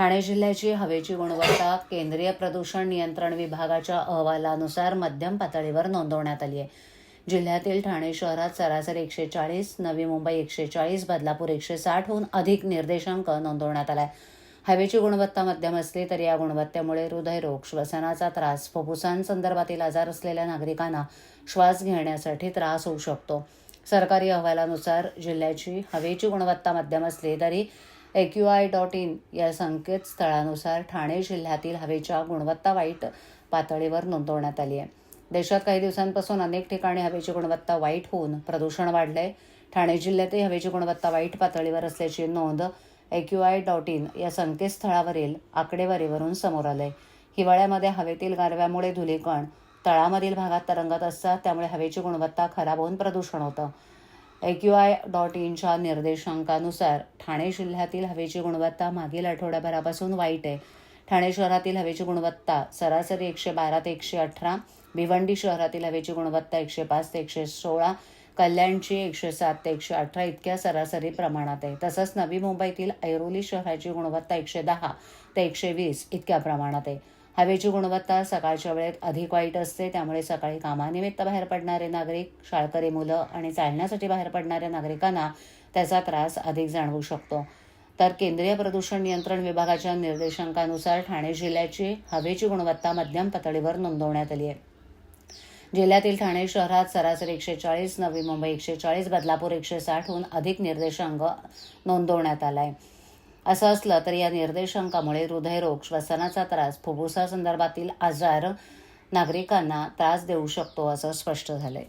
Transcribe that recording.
ठाणे जिल्ह्याची हवेची गुणवत्ता केंद्रीय प्रदूषण नियंत्रण विभागाच्या अहवालानुसार मध्यम पातळीवर नोंदवण्यात आली आहे. जिल्ह्यातील ठाणे शहरात सरासरी एकशे चाळीस नवी मुंबई एकशे चाळीस बदलापूर एकशे साठहून अधिक निर्देशांक नोंदवण्यात आला आहे हवेची गुणवत्ता मध्यम असली तरी या गुणवत्तेमुळे हृदयरोग श्वसनाचा त्रास फुफ्फुसांसंदर्भातील आजार असलेल्या नागरिकांना श्वास घेण्यासाठी त्रास होऊ शकतो. सरकारी अहवालानुसार जिल्ह्याची हवेची गुणवत्ता मध्यम असली तरी एक्यूआय डॉट इन या संकेतस्थळानुसार ठाणे जिल्ह्यातील हवेच्या गुणवत्ता वाईट पातळीवर नोंदवण्यात आली आहे. देशात काही दिवसांपासून अनेक ठिकाणी हवेची गुणवत्ता वाईट होऊन प्रदूषण वाढलंय. ठाणे जिल्ह्यातही हवेची गुणवत्ता वाईट पातळीवर असल्याची नोंद एक्यूआय डॉट इन या संकेतस्थळावरील आकडेवारीवरून समोर आलंय. हिवाळ्यामध्ये हवेतील गारव्यामुळे धुलीकण तळामधील भागात तरंगत असतात त्यामुळे हवेची गुणवत्ता खराब होऊन प्रदूषण होतं. एक्यूआय डॉट इनच्या निर्देशांकानुसार ठाणे जिल्ह्यातील हवेची गुणवत्ता मागील आठवड्याभरापासून वाईट आहे. ठाणे शहरातील हवेची गुणवत्ता सरासरी एकशे बारा ते एकशे अठरा भिवंडी शहरातील हवेची गुणवत्ता एकशे पाच ते एकशे सोळा कल्याणची एकशे सात ते एकशे अठरा इतक्या सरासरी प्रमाणात आहे. तसंच नवी मुंबईतील ऐरोली शहराची गुणवत्ता एकशे दहा ते एकशे वीस इतक्या प्रमाणात आहे. हवेची गुणवत्ता सकाळच्या वेळेत अधिक वाईट असते त्यामुळे सकाळी कामानिमित्त बाहेर पडणारे नागरिक शाळकरी मुलं आणि चालण्यासाठी बाहेर पडणाऱ्या नागरिकांना त्याचा त्रास अधिक जाणवू शकतो. तर केंद्रीय प्रदूषण नियंत्रण विभागाच्या निर्देशांकानुसार ठाणे जिल्ह्याची हवेची गुणवत्ता मध्यम पातळीवर नोंदवण्यात आली आहे. जिल्ह्यातील ठाणे शहरात सरासरी एकशे चाळीस नवी मुंबई एकशे चाळीस बदलापूर एकशे साठहून अधिक निर्देशांक नोंदवण्यात आलाय असं असलं तरी या निर्देशांकामुळे हृदयरोग श्वसनाचा त्रास फुफ्फुसासंदर्भातील आजार नागरिकांना त्रास देऊ शकतो असं स्पष्ट झालंय.